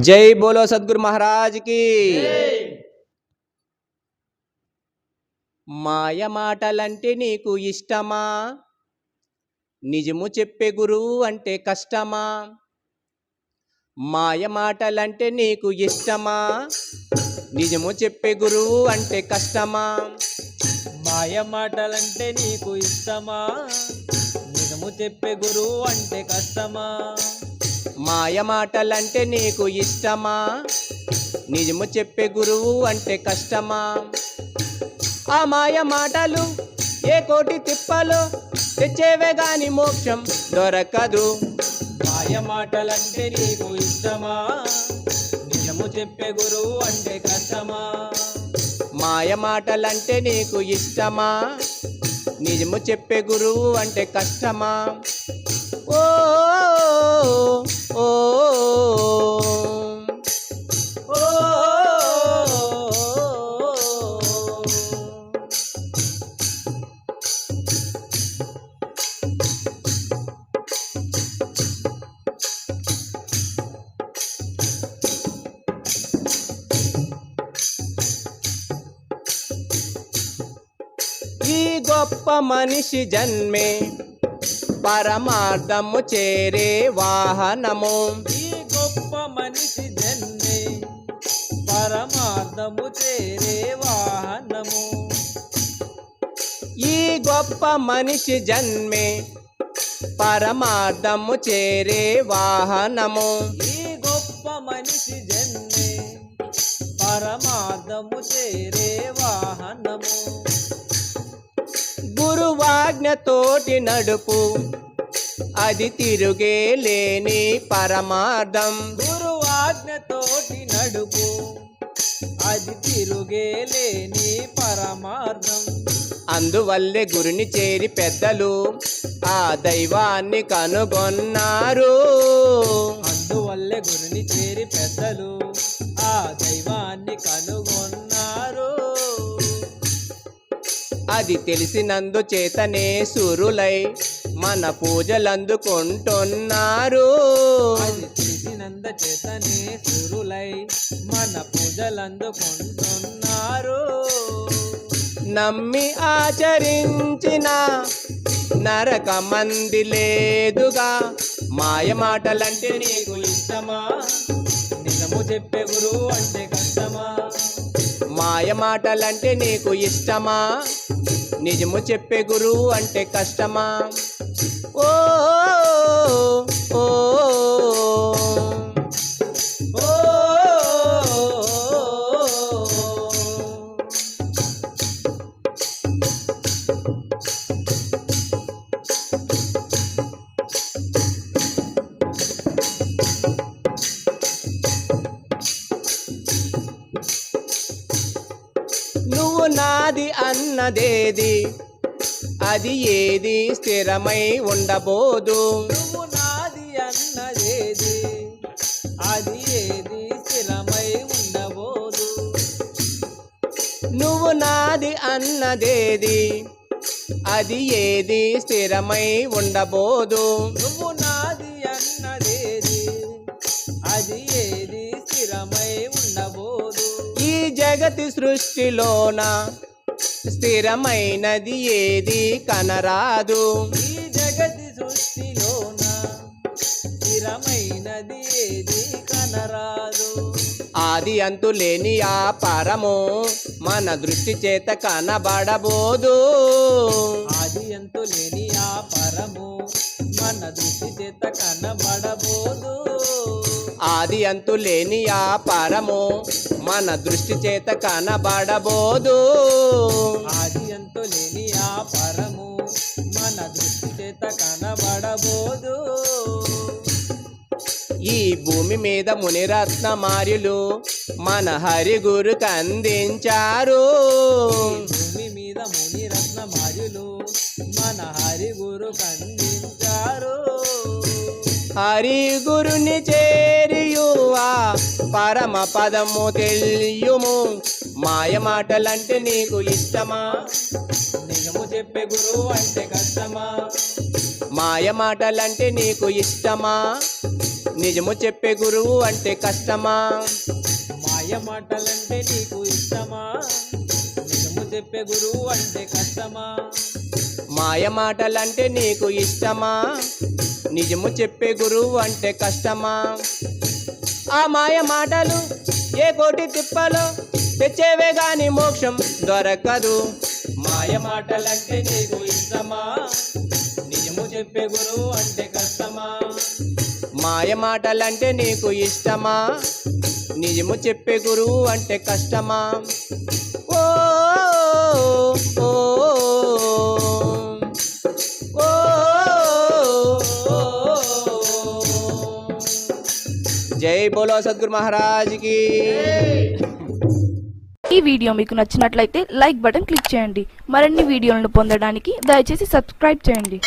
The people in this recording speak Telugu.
జై బోలో సద్గురు మహారాజ్కి. మాయ మాటలంటే నీకు ఇష్టమా? నిజము చెప్పే గురువు అంటే కష్టమా? మాయ మాటలంటే నీకు ఇష్టమా? నిజము చెప్పే గురువు అంటే కష్టమా? మాయ మాటలంటే నీకు ఇష్టమా? నిజము చెప్పే గురువు అంటే కష్టమా? మాయమాటలంటే నీకు ఇష్టమా? నిజము చెప్పే గురువు అంటే కష్టమా? ఆ మాయ మాటలు ఏ కోటి తిప్పలు తెచ్చేవే గాని మోక్షం దొరకదు. మాయ మాటలంటే నీకు ఇష్టమా? నిజము చెప్పే గురువు అంటే కష్టమా? మాయ మాటలంటే నీకు ఇష్టమా? నిజము చెప్పే గురువు అంటే కష్టమా? ఓ గొప్ప మనిషి జన్మే పరమార్థము చేరే వాహనము. ఈ గొప్ప మనిషి జన్మే పరమార్థము చేరే వాహనము. ఈ గొప్ప మనిషి జన్మే పరమార్థము చేరే వాహనము. ఈ గొప్ప మనిషి జన్మే పరమార్థము చేరే వాహనము. గురువాజ్ఞతోటి నడుపు. అది తిరుగే లేని పరమార్థం. గురువాజ్ఞతోటి నడుపు. అది తిరుగే లేని పరమార్థం. అందువల్లే గురుని చేరి పెద్దలు ఆ దైవాన్ని కనుగొన్నారు. అందువల్లే గురుని చేరి పెద్దలు ఆ దైవాన్ని కనుగొన్నారు. అది తెలిసినందు చేతనే సురులై మన పూజలందుకుంటున్నారు. అది తెలిసినంద చేతనే సురులై మన పూజలందుకుంటున్నారు. నమ్మి ఆచరించిన నరక మంది లేదుగా. మాయ మాటలంటే నీకు ఇష్టమా? నిజము చెప్పే గురువు అంటే కష్టమా? మాయ మాటలంటే నీకు ఇష్టమా? నిజము చెప్పే గురువు అంటే కష్టమా? ఓ నువ్వు నాది అన్నదేది? అది ఏది స్థిరమై ఉండబోదు? నువ్వు నాది అన్నదేది? అది ఏది స్థిరమై ఉండబోదు? నువ్వు నాది అన్నదేది? అది ఏది స్థిరమై ఉండబోదు? నువ్వు నాది అన్నదేది? అది జగతి సృష్టిలోన స్థిరమైనది ఏది కనరాదు. ఈ జగతి సృష్టిలోన స్థిరమైనది ఏది కనరాదు. ఆది అంతు లేని ఆ పరము మన దృష్టి చేత కనబడబోదు. ఆది అంతు లేని ఆ పరము మన దృష్టి చేత కనబడబోదు. ఆది అంతు లేని ఆ పరము మన దృష్టి చేత కనబడబోదు. ఆది అంతు లేని ఆ పరము మన దృష్టి చేత కనబడబోదు. భూమి మీద మునిరత్న మార్యులు మన హరి గురుకు అందించారు భూమి మీద మునిరత్న మార్యులు మన హరి గురు కందించారు. హరి గురుని చేరియువా పరమ పదము తెలియుము. మాయ మాటలంటే నీకు ఇష్టమా? నిజము చెప్పే గురువు అంటే కష్టమా? మాయ మాటలంటే నీకు ఇష్టమా? నిజము చెప్పే గురువు అంటే కష్టమా? మాయ మాటలంటే నీకు ఇష్టమా? నిజము చెప్పే గురువు అంటే కష్టమా? మాయ మాటలంటే నీకు ఇష్టమా? నిజము చెప్పే గురువు అంటే కష్టమా? ఆ మాయ మాటలు ఏ కోటి తిప్పలో తెచ్చేవే గాని మోక్షం దొరకదు. మాయ మాటలంటే నీకు ఇష్టమా? నిజము చెప్పే గురువు అంటే కష్టమా? మాయ మాటలంటే నీకు ఇష్టమా? నిజము చెప్పే గురువు అంటే కష్టమా? ఓ ఓ, జై బోలో సద్గురు మహారాజ్కి. ఈ వీడియో మీకు నచ్చినట్లయితే లైక్ బటన్ క్లిక్ చేయండి. మరిన్ని వీడియోలను పొందడానికి దయచేసి సబ్స్క్రైబ్ చేయండి.